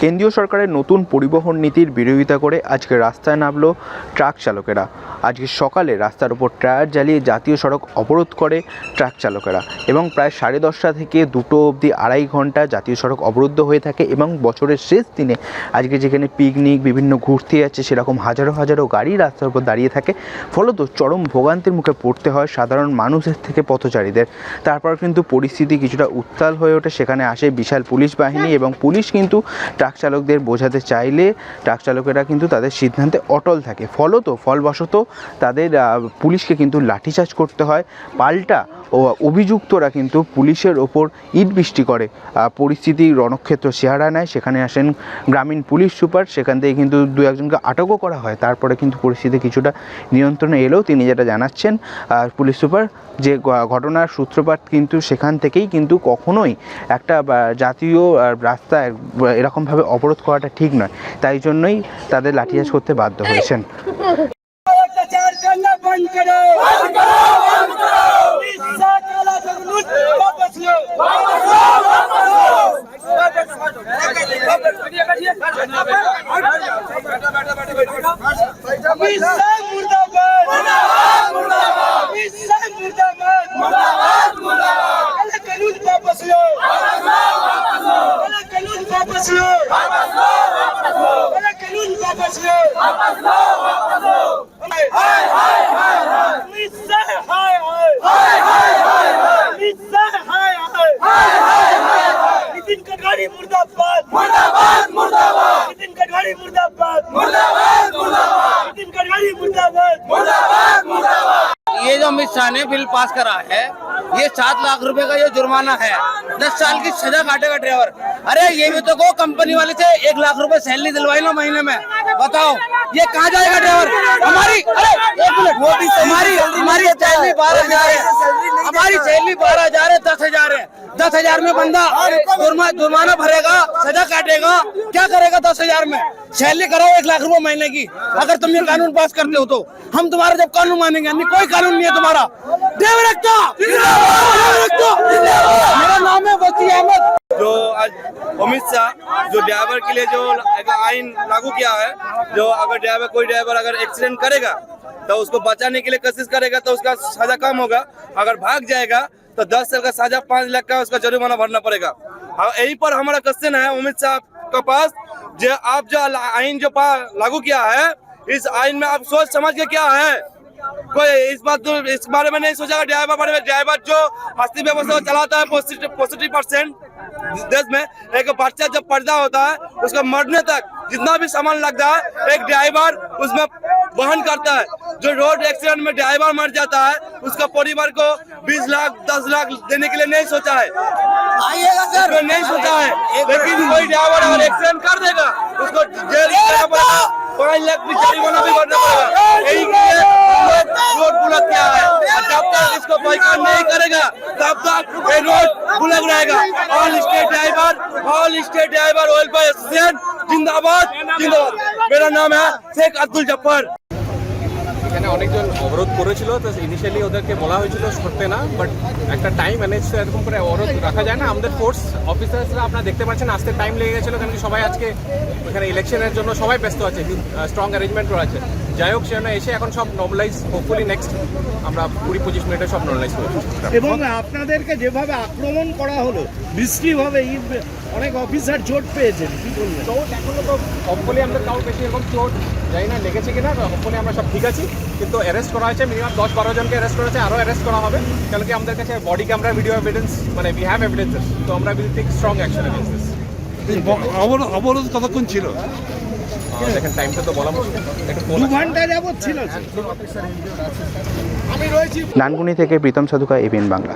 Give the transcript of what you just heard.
কেন্দ্রীয় সরকারের নতুন পরিবহন নীতির বিরোধিতা করে আজকে রাস্তায় নামলো ট্রাক চালকেরা। আজকে সকালে রাস্তার উপর টায়ার জ্বালিয়ে জাতীয় সড়ক অবরোধ করে ট্রাক চালকেরা এবং প্রায় সাড়ে দশটা থেকে দুটো অবধি আড়াই ঘণ্টা জাতীয় সড়ক অবরুদ্ধ হয়ে থাকে এবং বছরের শেষ দিনে আজকে যেখানে পিকনিক, বিভিন্ন ঘুরতে যাচ্ছে সেরকম হাজারো হাজারো গাড়ি রাস্তার উপর দাঁড়িয়ে থাকে। ফলত চরম ভোগান্তির মুখে পড়তে হয় সাধারণ মানুষের থেকে পথচারীদের। তারপর কিন্তু পরিস্থিতি কিছুটা উত্তাল হয়ে ওঠে। সেখানে আসে বিশাল পুলিশ বাহিনী এবং পুলিশ কিন্তু ট্রাক চালকদের বোঝাতে চাইলে ট্রাক চালকেরা কিন্তু তাদের সিদ্ধান্তে অটল থাকে। ফলত, ফলবশত তাদের পুলিশকে কিন্তু লাঠিচার্জ করতে হয়। পাল্টা ও অভিযুক্তরা কিন্তু পুলিশের ওপর ইট বৃষ্টি করে। পরিস্থিতি রণক্ষেত্র চেহারা নেয়। সেখানে আসেন গ্রামীণ পুলিশ সুপার। সেখান থেকে কিন্তু দু একজনকে আটকও করা হয়। তারপরে কিন্তু পরিস্থিতি কিছুটা নিয়ন্ত্রণে এলেও তিনি যেটা জানাচ্ছেন পুলিশ সুপার, যে ঘটনার সূত্রপাত কিন্তু সেখান থেকেই কিন্তু কখনোই একটা জাতীয় রাস্তায় রাস্তা এভাবে অবরোধ করাটা ঠিক নয়। তাই জন্যই তাদের লাঠিচার্জ করতে বাধ্য হয়েছেন। We मुर्दाबाद मुर्दाबाद मुर्दाबाद नितिन गडकरी मुर्दाबाद मुर्दाबाद मुर्दाबाद अमित शाह ने बिल पास करा है। ये सात लाख रुपए का ये जुर्माना है। दस साल की सजा काटेगा ड्राइवर। अरे ये भी तो को कंपनी वाले से एक लाख रुपए सैलरी दिलवाई ना महीने में। बताओ, ये कहाँ जाएगा ड्राइवर? हमारी अरे एक मिनट वो भी हमारी हमारी सैलरी बारह हज़ार है हमारी सैलरी बारह हज़ार है दस हज़ार है दस हज़ार में बंदा जुर्माना भरेगा सजा काटेगा। क्या करेगा दस हज़ार में? सैलरी कराओ एक लाख रुपए महीने की। अगर तुम ये कानून पास करते हो तो। हम तुम्हारा जब कानून मानेंगे नहीं कोई कानून नहीं है तुम्हारा! ड्राइवर एकता! मेरा नाम है वसी अहमद। जो आज अमित शाह जो ड्राइवर के लिए जो आइन लागू किया है जो अगर ड्राइवर कोई ड्राइवर अगर एक्सीडेंट करेगा तो उसको बचाने के लिए कोशिश करेगा तो उसका सजा कम होगा। अगर भाग जाएगा तो दस साल का साझा, पाँच लाख का उसका जुर्माना भरना पड़ेगा। और यही पर हमारा क्वेश्चन है, अमित शाह के पास, जो आप जो आइन जो लागू किया है, इस आइन में आप सोच समझ के क्या है? कोई इस बात, इस बारे में नहीं सोचा ड्राइवर बारे में ड्राइवर जो हस्ती व्यवस्था चलाता है, पॉजिटिव परसेंट देश में, एक बच्चा जब पर्दा होता है, उसका मरने तक जितना भी सामान लगता है, एक ड्राइवर उसमें वहन करता है। जो रोड एक्सीडेंट में ड्राइवर मर जाता है, उसका परिवार को 20 लाख 10 लाख देने के लिए नहीं सोचा है। आइएगा सर। उसमें नहीं सोचा है। लेकिन कोई ड्राइवर अगर एक्सीडेंट कर देगा उसको जेल जाना पड़ेगा। पाँच लाख भी जुर्माना भी भरना पड़ेगा। यही रोड बुलक किया है। जब तक इसको बाइकाट नहीं करेगा तब तक ये रोड बुलक रहेगा। All state driver all state driver welfare association जिंदाबाद जिंदाबाद। मेरा नाम है शेख अब्दुल जफ्फर এখানে অনেকজন অবরোধ করেছিল তো ইনিশিয়ালি ওদেরকে বলা হয়েছিল করতে না বাট একটা টাইম ম্যানেজ এরকম করে অবরোধ রাখা যায় না। আমাদের ফোর্স অফিসার্সরা আপনারা দেখতে পাচ্ছেন আসতে টাইম লেগে গেছিল কারণ কি সবাই আজকে এখানে ইলেকশনের জন্য সবাই ব্যস্ত আছে স্ট্রং অ্যারেঞ্জমেন্টও আছে যাই হোক সেখানে এসে এখন সব নর্মালাইজ হোপফুলি নেক্সট আমরা কুড়ি পঁচিশ মিনিটে সব নর্মালাইজ করে এবং আপনাদেরকে যেভাবে আক্রমণ করা হলো বৃষ্টিভাবে অনেক অফিসার চোট পেয়েছেন কি বলবেন? চোট এখনও তো হোপফুলি আমাদের কারোর বেশি এরকম চোট জানি না লেগেছে কিনা হোপফুলি আমরা সব ঠিক আছি। কিন্তু অ্যারেস্ট করা হয়েছে মিনিমাম দশ বারো জনকে অ্যারেস্ট করা হয়েছে আরও অ্যারেস্ট করা হবে। কারণ কি আমাদের কাছে বডি ক্যামেরা ভিডিও এভিডেন্স মানে উই হ্যাভ এভিডেন্সেস তো আমরা will take strong action this অবরোধ অবরোধ কতক্ষণ ছিল? দেখেন টাইমটা তো বলা মুশকিল। একটু দু ঘণ্টা যাবৎ ছিল। স্যার। ডানকুনি থেকে প্রীতম সাধুকা এবিএন বাংলা।